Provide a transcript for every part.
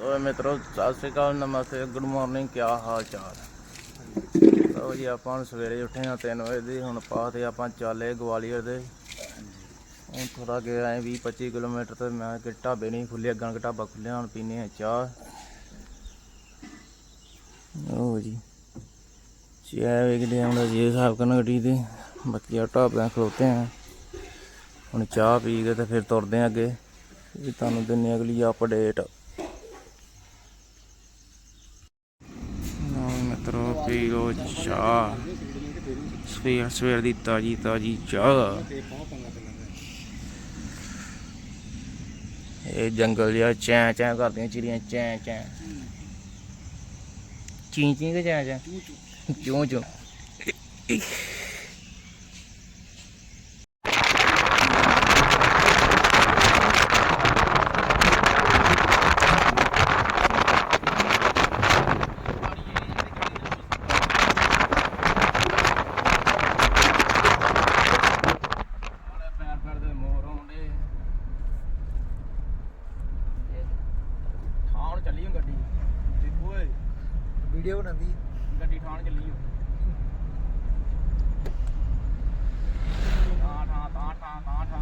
ਓਏ ਮਿੱਤਰੋ, ਸਤਿ ਸ੍ਰੀ ਅਕਾਲ, ਨਮਸਤੇ good morning ਕੀ ਹਾਲ ਚਾਲ? ਲਓ ਜੀ, ਆਪਾਂ ਹੁਣ ਸਵੇਰੇ ਉੱਠੇ ਆ 3 ਵਜੇ ਦੀ, ਹੁਣ ਪਾਹ ਤੇ ਆਪਾਂ ਚੱਲੇ ਗਵਾਲੀਅਰ ਦੇ। ਹੁਣ ਥੋੜਾ ਗਿਆ ਐ 20 25 ਕਿਲੋਮੀਟਰ ਤੇ ਮੈਂ ਕਿ ਢਾਬੇ ਨਹੀਂ ਖੁੱਲੇ ਅੱਗਾਂ ਢਾਬਾ ਖੁੱਲਿਆ ਹੁਣ ਪੀਨੇ ਆ ਚਾਹ। ਲਓ ਜੀ, ਚਾਹ ਵੇਖਦੇ ਆਂ ਜੀ ਹਿਸਾਬ ਕਰਨ ਗੱਡੀ ਤੇ। ਬਾਕੀ ਆ ਢਾਬਿਆਂ ਖਲੋਤੇ ਆ ਹੁਣ ਚਾਹ ਪੀ ਕੇ ਤੇ ਫਿਰ ਤੁਰਦੇ ਆ ਅੱਗੇ। ਇਹ ਤੁਹਾਨੂੰ ਦਿੰਨੇ ਅਗਲੀ ਅਪਡੇਟ ਨਾ ਮਿੱਤਰੋ ਪੀਓ ਚਾਹ। ਸਵੇਰ ਸਵੇਰ ਦੀ ਤਾਜੀ ਤਾਜੀ ਚਾਹ। ਇਹ ਜੰਗਲ ਜਿਹਾ ਚੈਂ ਚੈਂ ਕਰਦੀਆਂ ਚਿੜੀਆਂ, ਚੈਂ ਚੈਂ। ਚੀਂ ਚੀਂ ਕੇ ਚੈਂ ਚੈਂ? ਚੂੰ ਚੂੰ ਪੈਰ ਪੈਰ ਦੇ ਮੋਰ ਆਉਂਦੇ ਠਾਣ ਚੱਲੀ ਓ ਗੱਡੀ ਦੇਖੋ ਓਏ ਵੀਡੀਓ ਬਣਾਉਂਦੀ ਗੱਡੀ ਠਾਣ ਚੱਲੀ ਓ ਠਾਂ ਠਾਂ ਠਾਂ ਠਾਂ ਠਾਂ ਠਾਂ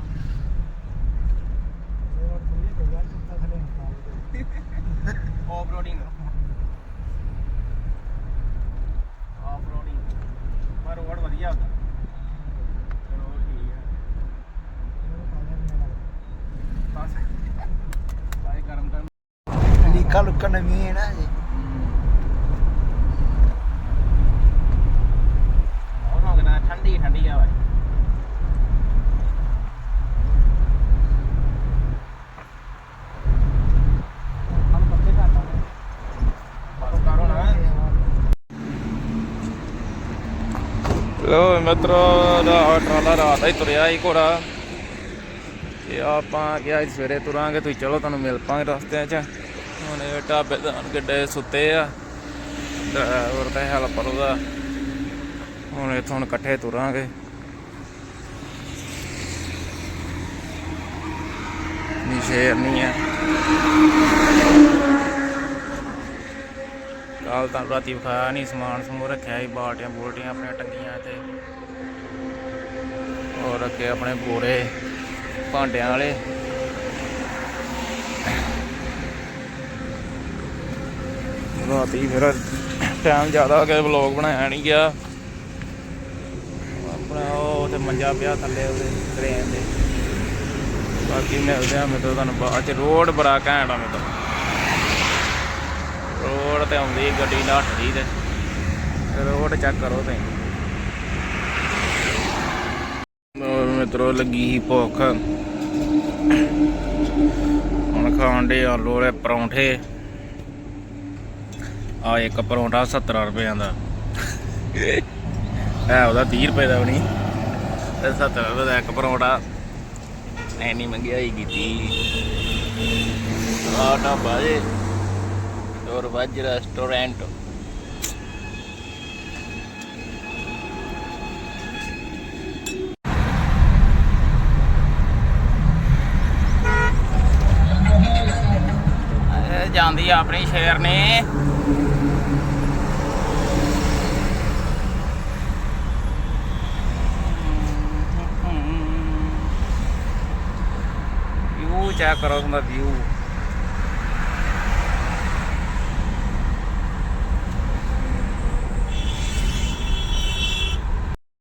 ਆਫ ਰੋਡਿੰਗ ਆਫ ਰੋਡਿੰਗ ਪਰ ਰੋਡ ਵਧੀਆ ਹੁੰਦਾ ਚਲੋ ਠੀਕ ਹੈ ਬਸ। ਸਾਈ ਗਰਮ ਕਰਨ ਲੀਕਾ ਲੁੱਕਾ ਨਵੀਂ ਹੈ ਨਾ ਜੀ ਉਹ ਹੋ ਗਿਆ ਠੰਡੀ ਹਵਾ ਲੋ ਮਿੱਤਰੋ ਦਾ ਟਰਾਲਾ ਰਾਤ ਹੀ ਤੁਰਿਆ ਹੀ ਘੋੜਾ। ਤੇ ਆਪਾਂ ਕਿਹਾ ਸੀ ਸਵੇਰੇ ਤੁਰਾਂਗੇ ਤੁਸੀਂ ਚਲੋ ਤੁਹਾਨੂੰ ਮਿਲ ਪਾਂਗੇ ਰਸਤਿਆਂ 'ਚ। ਹੁਣ ਇਹ ਢਾਬੇ ਦਾ ਗੱਡੇ ਸੁੱਤੇ ਆ। ਡਰਾਈਵਰ ਤੇ ਹੈਲਪਰ ਉਹਦਾ। ਹੁਣ ਇੱਥੋਂ ਹੁਣ ਇਕੱਠੇ ਤੁਰਾਂਗੇ। ਨੀ ਸ਼ੇਰ ਨਹੀਂ ਹੈ। ਕੱਲ ਤਾਂ ਰਾਤੀ ਵਿਖਾਇਆ ਨਹੀਂ, ਸਮਾਨ ਸਮੂਹ ਰੱਖਿਆ ਸੀ, ਬਾਲਟੀਆਂ ਬੂਲਟੀਆਂ ਆਪਣੀਆਂ ਟੰਗੀਆਂ ਤੇ ਹੋਰ ਰੱਖੇ ਆਪਣੇ ਬੋਰੇ ਭਾਂਡਿਆਂ ਵਾਲੇ। ਰਾਤੀ ਫਿਰ ਟਾਈਮ ਜ਼ਿਆਦਾ ਹੋ ਗਿਆ, ਵਲੌਗ ਬਣਾਇਆ ਨਹੀਂ ਗਿਆ। ਆਪਣਾ ਉਹ ਤੇ ਮੰਜਾ ਪਿਆ ਥੱਲੇ ਉਹਦੇ ਟ੍ਰੇਨ ਦੇ। ਬਾਕੀ ਮਿਲਦੇ ਆ ਮੇਰੇ ਤੁਹਾਨੂੰ ਬਾਅਦ ਚ ਰੋਡ ਬੜਾ ਘੈਂਟ ਆ ਮੇਰੇ ਤੋਂ ਰੋਡ ਤੇ ਆਉਂਦੀ ਗੱਡੀ ਨੱਠਦੀ ਤੇ। ਰੋਡ ਚੈੱਕ ਕਰੋ ਤੇ ਮਿੱਤਰੋ ਲੱਗੀ ਸੀ ਭੁੱਖ। ਹੁਣ ਖਾਣ ਦੇ ਆਲੂ ਵਾਲੇ ਪਰੌਂਠੇ। ਆ ਇੱਕ ਪਰੌਂਠਾ 70 ਰੁਪਏ ਦਾ। ਹੈ ਉਹਦਾ 30 ਰੁਪਏ ਦਾ ਵੀ ਨਹੀਂ। ਤੇ 70 ਰੁਪਏ ਦਾ ਇੱਕ ਪਰੌਂਠਾ। ਐਨੀ ਮਹਿੰਗਾਈ ਕੀਤੀ। ਆ ਢਾਬਾ ਜੇ ਔਰ ਵਜ ਰੈਸਟੋਰੈਂਟ ਜਾਂਦੀ ਆ ਆਪਣੀ ਸ਼ੇਰ ਨੇ। ਵਿਊ ਚੈੱਕ ਕਰੋ ਉਹਦਾ ਵਿਊ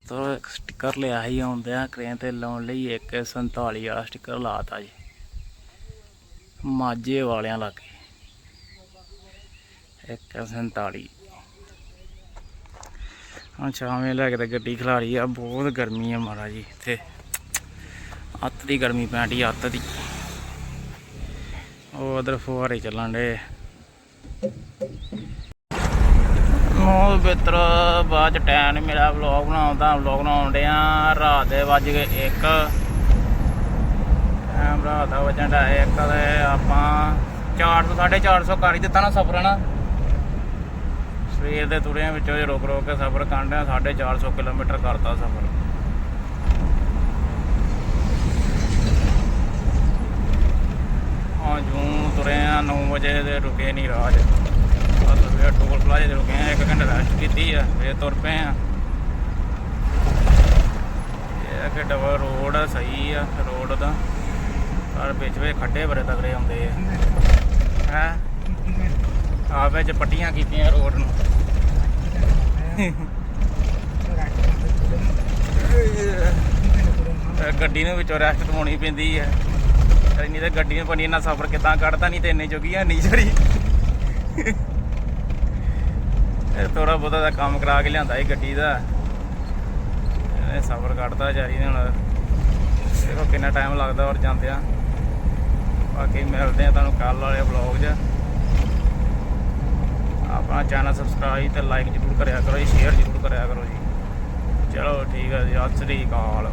ਤੋ ਇੱਕ ਸਟicker ਲਿਆ ਹੀ ਆਉਂਦੇ ਆ ਕ੍ਰੇਨ ਤੇ ਲਾਉਣ ਲਈ ਇੱਕ 47 ਵਾਲਾ ਸਟicker ਲਾਤਾ ਜੀ। ਮਾਝੇ ਵਾਲਿਆਂ ਲਾਗੇ। ਇੱਕ 47 ਹਾਂ ਸ਼ਾਮੇ ਲੈ ਕੇ ਤੇ ਗੱਡੀ ਖਿਲਾਰੀ ਆ, ਬਹੁਤ ਗਰਮੀ ਆ ਮਹਾਰਾਜ ਜੀ, ਇੱਥੇ। ਅੱਤ ਦੀ ਗਰਮੀ ਪੈਂਦੀ, ਅੱਤ ਦੀ। ਉਹ ਉਧਰ ਫੁਹਾਰੇ ਚੱਲਣ ਡੇ ਉਹ ਬਿੱਤਰ ਬਾਅਦ ਚ ਟਾਈਮ ਨਹੀਂ ਮੇਰਾ ਵਲੌਗ ਬਣਾਉਂਦਾ ਵਲੌਗ ਬਣਾਉਣ ਡਿਆ ਰਾਤ ਦੇ ਵੱਜ ਗਏ 1 ਟਾਈਮ ਰਾਤ ਦਾ ਵਜਣ ਦਾ 1 ਤੇ ਆਪਾਂ 400 450 ਕਰ ਹੀ ਦਿੱਤਾ ਨਾ ਸਫ਼ਰ ਨਾ ਸਵੇਰ ਦੇ ਤੁਰਿਆਂ ਵਿੱਚੋਂ ਜੇ ਰੁਕ ਰੁਕ ਕੇ ਸਫ਼ਰ ਕਰਨ ਡਿਆ 450 ਕਿਲੋਮੀਟਰ ਕਰਤਾ ਸਫ਼ਰ। ਆ ਜੂਨ ਤੁਰੇ ਆ 9 ਵਜੇ ਦੇ ਰੁਕੇ ਨਹੀਂ ਰਾਜ ਬਸ ਫਿਰ ਟੋਲ ਪਲਾਜ਼ੇ ਤੇ ਰੁਕੇ ਆ ਇੱਕ ਘੰਟਾ ਰੈਸਟ ਕੀਤੀ ਆ ਫੇਰ ਤੁਰ ਪਏ ਆ। ਇਹ ਕਿ ਡਬਲ ਰੋਡ ਆ ਸਹੀ ਆ ਰੋਡ ਦਾ ਪਰ ਵਿੱਚ ਵਿੱਚ ਖੱਡੇ ਬੜੇ ਤਗੜੇ ਆਉਂਦੇ ਆ। ਹੈ? ਆ ਵਿੱਚ ਪੱਟੀਆਂ ਕੀਤੀਆਂ ਰੋਡ ਨੂੰ। ਗੱਡੀ ਨੂੰ ਵਿੱਚੋਂ ਰੈਸਟ ਦਵਾਉਣੀ ਪੈਂਦੀ ਹੈ ਨਹੀਂ ਤੇ ਗੱਡੀ ਨੂੰ ਪਣੀ ਇੰਨਾ ਸਫ਼ਰ ਕਿਦਾਂ ਕੱਢਦਾ ਨਹੀਂ ਤੇ ਇੰਨੇ ਜੋਗੀ ਹੈ ਨਹੀਂ ਜਿਹੜੀ। ਇਹ ਥੋੜਾ ਬਹੁਤਾ ਦਾ ਕੰਮ ਕਰਾ ਕੇ ਲਿਆਂਦਾ ਸੀ ਗੱਡੀ ਦਾ। ਇਹ ਸਫ਼ਰ ਕੱਢਦਾ ਜਾਰੀ ਨੇ ਹੁਣ। ਦੇਖੋ ਕਿੰਨਾ ਟਾਈਮ ਲੱਗਦਾ ਔਰ ਜਾਂਦੇ ਆ ਬਾਕੀ ਮਿਲਦੇ ਆ ਤੁਹਾਨੂੰ ਕੱਲ ਵਾਲੇ ਵਲੌਗ 'ਚ। ਆਪਣਾ ਚੈਨਲ ਸਬਸਕ੍ਰਾਈਬ ਤੇ ਲਾਈਕ ਜ਼ਰੂਰ ਕਰਿਆ ਕਰੋ ਜੀ ਸ਼ੇਅਰ ਜ਼ਰੂਰ ਕਰਿਆ ਕਰੋ ਜੀ। ਚਲੋ ਠੀਕ ਹੈ ਜੀ, ਸਤਿ ਸ੍ਰੀ ਅਕਾਲ।